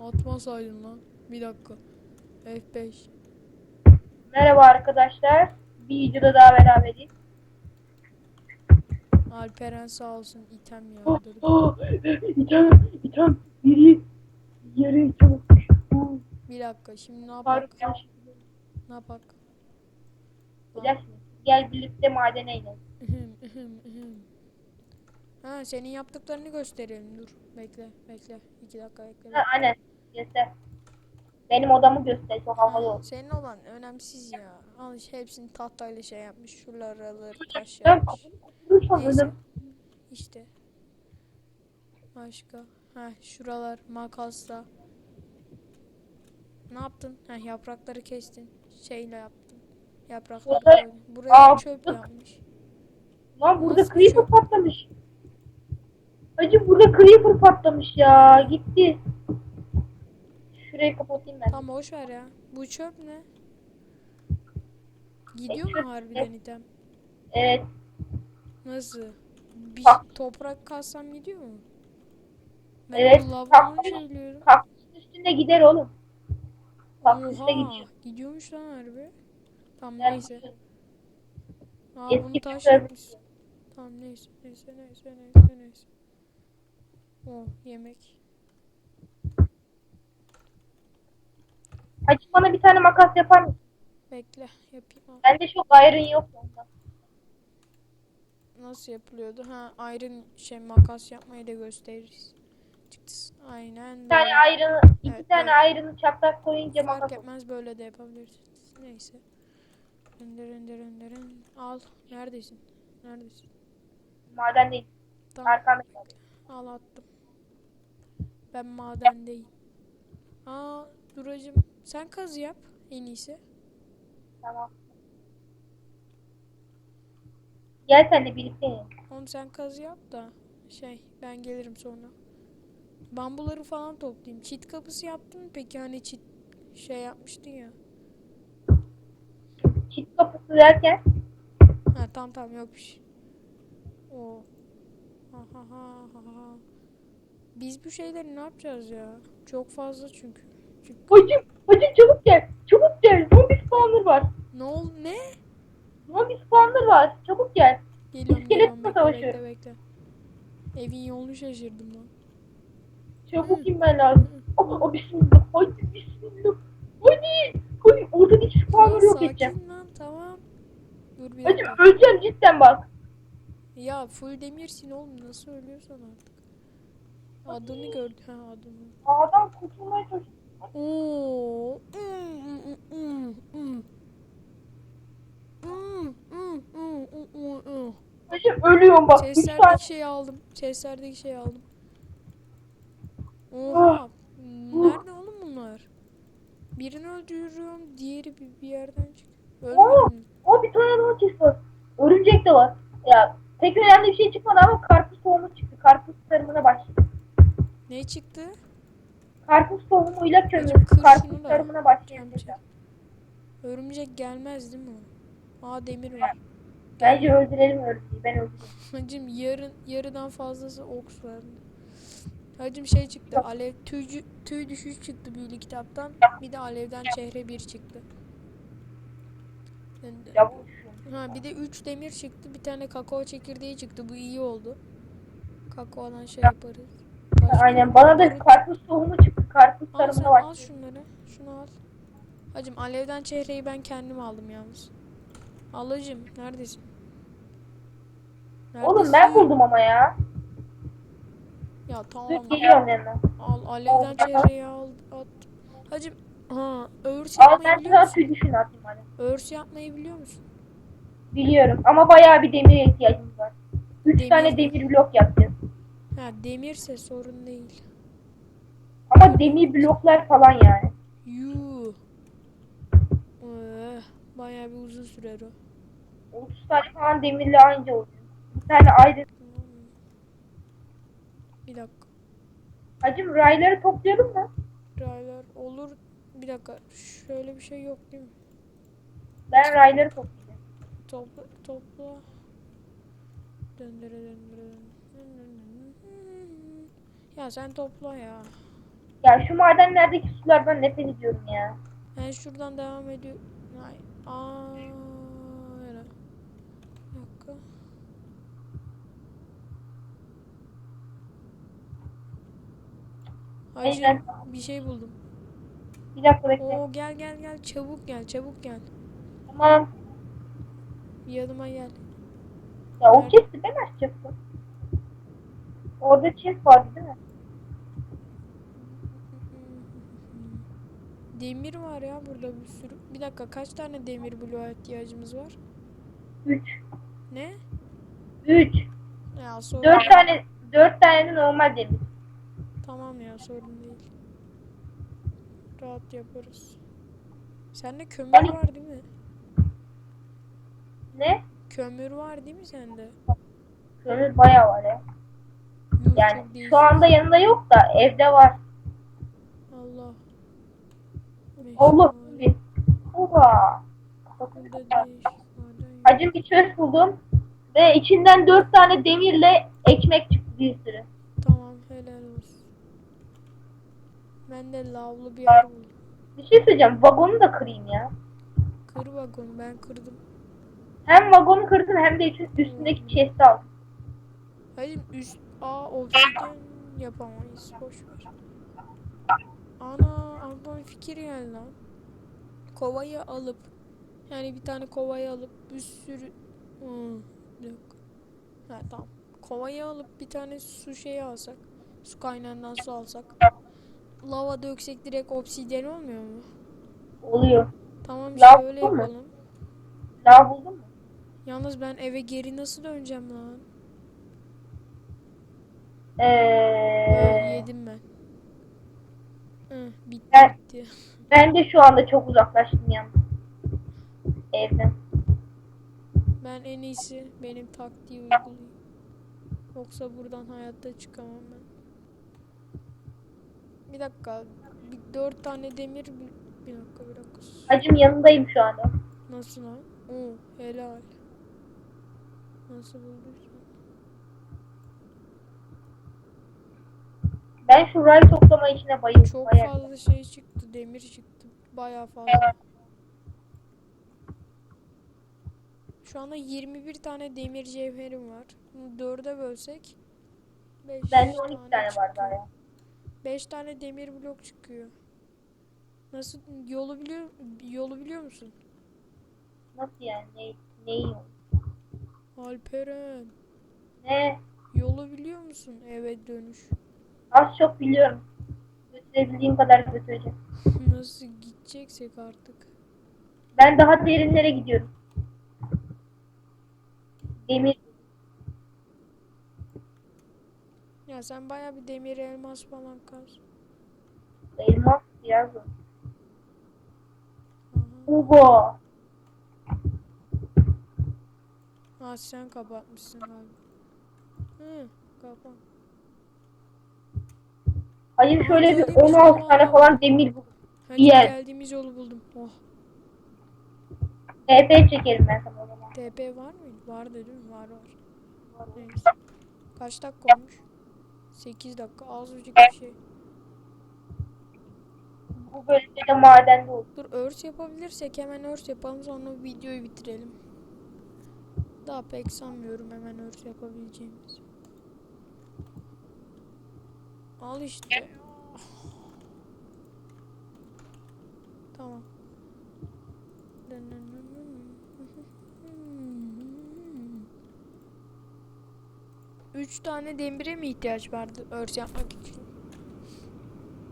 Atmasaydın lan. Bir dakika. F5. Merhaba arkadaşlar. Bir videoda daha beraberiz. Alperen sağ olsun item Oh, yağdırdı. oh, item, item, biri, yarı çabuk. Oh, Bir dakika şimdi ne yapak? Ne yapak? Gel, gel birlikte madene inelim. Ha senin yaptıklarını gösterelim dur. Bekle bekle. İki dakika bekle. Ha, aynen. Göster. Benim odamı göster. Çok havalı Ha, olsun. senin olan önemsiz ya. Al işte hepsini tahtayla şey yapmış. Şuraları taş Ben yapmış. Neyse. İşte. Başka. Ha şuralar makasla. Ne yaptın? Ha yaprakları kestin. Şeyle yaptın. Yaprakları Burada- koydun. Buraya Aa, çöp yapmış. Lan burada Nasıl creeper şey? patlamış. Hacı burada creeper patlamış ya. Gitti. Şurayı kapatayım ben. Tamam boş ver ya. Bu çöp ne? Gidiyor mu harbiden item? Evet. Nasıl? Bir Bak. toprak kalsam gidiyor mu? Ben Evet, evet, lavabonu söylüyorum. Kaktüsün üstünde gider oğlum. Kaktüste gidiyor. gidiyormuş lan harbi. Tamam Yani neyse. Aa eski bunu taş yapmış. Tamam neyse neyse neyse neyse neyse. Oh yemek. Hacı bana bir tane makas yapar mısın? Bekle yapayım. Bende çok iron yok ondan. Nasıl yapılıyordu? Ha iron şey makas yapmayı da gösteririz. Çıktı. Aynen Bir tane iron'ı, iki Evet, tane iron'ı çapraz koyunca Fark makas olur. etmez böyle de yapabiliriz. Neyse. Önder önder önder. Al. Neredesin? Neredesin? Maden değil. Tamam. Arkanda kaldı. Al attım. Ben madendeyim. Aa Duracım sen kaz yap en iyisi. Tamam. Gel sen de birlikte yiyelim. Oğlum sen kaz yap da şey ben gelirim sonra. Bambuları falan toplayayım. Çit kapısı yaptın mı peki hani çit şey yapmıştın ya. Çift kapısı derken Ha tamam tamam yokmuş. O. Ha ha ha ha ha. Biz bu şeyleri ne yapacağız ya? Çok fazla çünkü. Çünkü Hacım, hacım çabuk gel. Çabuk gel. Zombi spawner var. ne ol ne? Zombi spawner var. Çabuk gel. Geliyorum İskeletle geliyorum bekle bekle. Evin yolunu şaşırdım lan. Çabuk inmen lazım. O, o bismillah. Hadi bismillah. Hadi. Hadi ortadaki spawner'ı yok Sakin edeceğim. lan tamam. Dur bir Hacım dakika. öleceğim cidden bak. Ya full demirsin oğlum nasıl ölüyorsan artık. Adını gördü ha adını. Adam kurtulmaya çalışıyor. Oo. Hacım ölüyorum bak. Üç tane. Seslerdeki şeyi aldım. Seslerdeki şeyi aldım. Oha. Nerede oğlum bunlar? Birini öldürüyorum, diğeri bir, bir yerden çık. Oo, Ölmedi mi? o bir tane daha chest var. Örümcek de var. Ya pek önemli bir şey çıkmadı ama karpuz Karpuz tohumuyla kömür. Karpuz tarımına başlayabiliriz. Amca. Örümcek gelmez değil mi? Aa demir var. Bence öldürelim örümceği. Ben öldüreyim. Hacım yarın yarıdan fazlası oks vardı. Hacım şey çıktı. Alev tüycü, tüy düşüş çıktı büyülü kitaptan. Bir de alevden çehre bir çıktı. Ya bu şu. Ha bir de 3 demir çıktı. Bir tane kakao çekirdeği çıktı. Bu iyi oldu. Kakaodan şey yaparız. Aynen bana da karpuz tohumu çıktı. Karpuz Al sen tarımına al şunları. Şunu al. Hacım alevden çehreyi ben kendim aldım yalnız. Al hacım neredesin? Oğlum ben Neredesin? buldum ama ya. Ya tamam. Dur geliyorum yanına. Al alevden çehreyi al at. Hacım ha örs Al yapmayı ben biliyor sana musun? atayım hadi. Örs yapmayı biliyor musun? Biliyorum ama bayağı bir demire ihtiyacımız var. Üç Demir tane mi? demir blok yapacağız. Ha demirse sorun değil. Ama demir bloklar falan yani. Yuu. Eh, bayağı bir uzun sürer o. 30 tane falan demirle anca olacak. Bir tane ayrı. Bir dakika. Hacım rayları toplayalım mı? Raylar olur. Bir dakika. Şöyle bir şey yok değil mi? Ben rayları toplayacağım. Topla topla. Döndüre döndüre. döndüre. Ya sen topla ya. Ya şu madenlerdeki sulardan nefret ediyorum ya. Ben şuradan devam ediyor. Ay. Aa, öyle. Bir dakika. Hacı Aynen. bir şey buldum. Bir dakika bekle. Oo gel gel gel çabuk gel çabuk gel. Tamam. Yanıma gel. Ya o chest'i ben açacaktım. Orada chest vardı değil mi? Demir var ya burada bir sürü. Bir dakika kaç tane demir bloğa ihtiyacımız var? 3. Ne? 3. Ya sorun 4 değil. tane 4 tane de normal demir. Tamam ya sorun değil. Rahat yaparız. Sende kömür Hani- var değil mi? Ne? Kömür var değil mi sende? Kömür bayağı var ya. Yani şu anda yanında yok da evde var. Allah. Beş Allah var. bir. Oha. Burada değişik maden yok. Acım bir çöz buldum. Ve içinden 4 tane demirle ekmek çıktı bir sürü. Tamam helal olsun. Ben de lavlı bir yer buldum. Bir şey söyleyeceğim. Vagonu da kırayım ya. Kır vagonu ben kırdım. Hem vagonu kırdım hem de üstündeki chest'i aldım. Hayır üst a obsidian yapamayız. Boş ver. Ana bir fikir geldi lan. Kovayı alıp yani bir tane kovayı alıp bir sürü Hmm, dakika. Ha tamam. Kovayı alıp bir tane su şeyi alsak. Su kaynağından su alsak. Lava döksek direkt obsidyen olmuyor mu? Oluyor. Tamam Lav şöyle bu mu? yapalım. Daha buldun mu? Yalnız ben eve geri nasıl döneceğim lan? Ah, Ee, yedim ben. Hı, bitti Ben- bitti. ben de şu anda çok uzaklaştım yalnız. Evden. Ben en iyisi benim taktiği uygulayayım. Yoksa buradan hayatta çıkamam ben. Bir dakika. Bir, dört tane demir bir, bir dakika bir dakika. Acım yanındayım şu anda. Nasıl lan? Oo helal. Nasıl bulduysan. Ben şu ray toplama işine bayıldım. Çok bayağı. fazla şey çıktı. Demir çıktı. Bayağı fazla. Şu anda 21 tane demir cevherim var. Bunu dörde bölsek 5 Bende 12 tane var daha ya. 5 tane demir blok çıkıyor. Nasıl yolu biliyor yolu biliyor musun? Nasıl yani? Ne, neyi? Alperen Ne? yolu biliyor musun? Evet dönüş. Az çok biliyorum. Götürebildiğim kadar götüreceğim. Nasıl gideceksek artık. Ben daha derinlere gidiyorum. Demir. Ya sen baya bir demir elmas falan kaz. Elmas biraz o. Hugo. Ha sen kapatmışsın galiba. Hı kapat. Hayır şöyle bir Geldiğimiz 16 yolu tane falan demir buldum. Hadi Yer. geldiğimiz yolu buldum. Oh. TP çekerim ben sana o zaman. TP var mı? Vardı değil mi? Var var. Neyse. Kaç dakika olmuş? 8 dakika. Azıcık bir şey. Bu bölümde de madende oldu. Dur örs yapabilirsek hemen örs yapalım sonra videoyu bitirelim. Daha pek sanmıyorum hemen örs yapabileceğimiz. Al işte. Tamam. Üç tane demire mi ihtiyaç vardı örs yapmak için?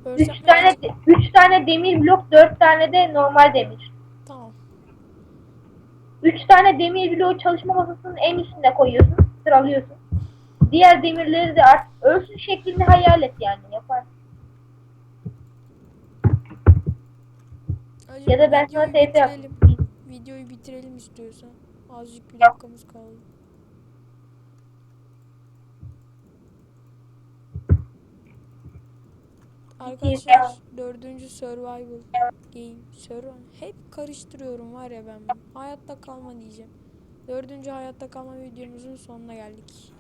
Örs 3 yapmak tane için- 3 tane demir blok, 4 tane de normal demir. Tamam. 3 tane demir bloğu çalışma masasının en üstüne koyuyorsun, sıralıyorsun. Diğer demirleri de artık ölçü şeklini hayal et yani yapar. Acaba Ya da ben sana bitirelim. yapayım. Videoyu bitirelim istiyorsan. Azıcık bir dakikamız kaldı. Arkadaşlar dördüncü survival game survival hep karıştırıyorum var ya ben hayatta kalma diyeceğim. Dördüncü hayatta kalma videomuzun sonuna geldik.